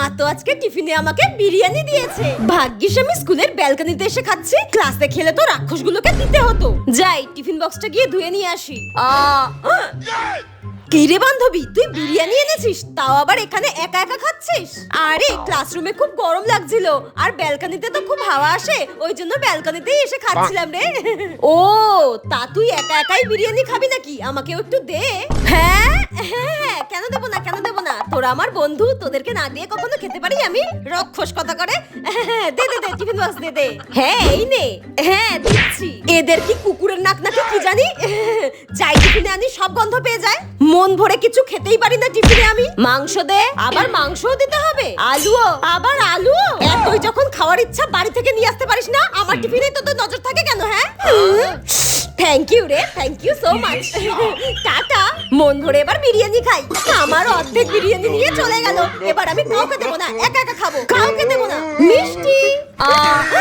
মা তো আজকে টিফিনে আমাকে বিরিয়ানি দিয়েছে। ভাগ্যিস আমি স্কুলের ব্যালকনিতে এসে খাচ্ছি, ক্লাসে খেলে তো রাক্ষসগুলোকে দিতে হতো। যাই, টিফিন বক্সটা গিয়ে ধুয়ে নিয়ে আসি। আ কি রে বান্ধবী, তুই বিরিয়ানি এনেছিস, তাও আবার এখানে একা একা খাচ্ছিস? আরে, ক্লাসরুমে খুব গরম লাগছিল, আর ব্যালকনিতে তো খুব হাওয়া আসে, ওই জন্য ব্যালকনিতেই এসে খাচ্ছিলাম রে। ও, তা তুই একা একাই বিরিয়ানি খাবি নাকি? আমাকেও একটু দে। হ্যাঁ হ্যাঁ হ্যাঁ কেন দেবো তোরা আমার বন্ধু তোদেরকে না দিয়ে কখনো খেতে পারি আমি? রক্ষস কথা করে। হ্যাঁ, দে দে দে টিফিন বক্স দে দে। হ্যাঁ এই নে। হ্যাঁ দিচ্ছি। এদের কি কুকুরের নাক নাকি কি জানি? যাই টিফিনে আনি সব গন্ধ পেয়ে যায়। মন ভরে কিছু খেতেই পারি না টিফিনে আমি। মাংস দে। আবার মাংসও দিতে হবে। আলুও। আবার আলু তুই যখন খাওয়ার ইচ্ছা বাড়ি থেকে নিয়ে আসতে পারিস না আমার টিফিনে তো নজর থাকে কেন হ্যাঁ? থ্যাংক ইউ রে thank you so much tata. মন ভরে এবার বিরিয়ানি খাই। আমার অর্ধেক বিরিয়ানি নিয়ে চলে গেল। এবার আমি কাউকে দেবো না একা একা খাব। কাউকে দেবো না। মিষ্টি। আহ,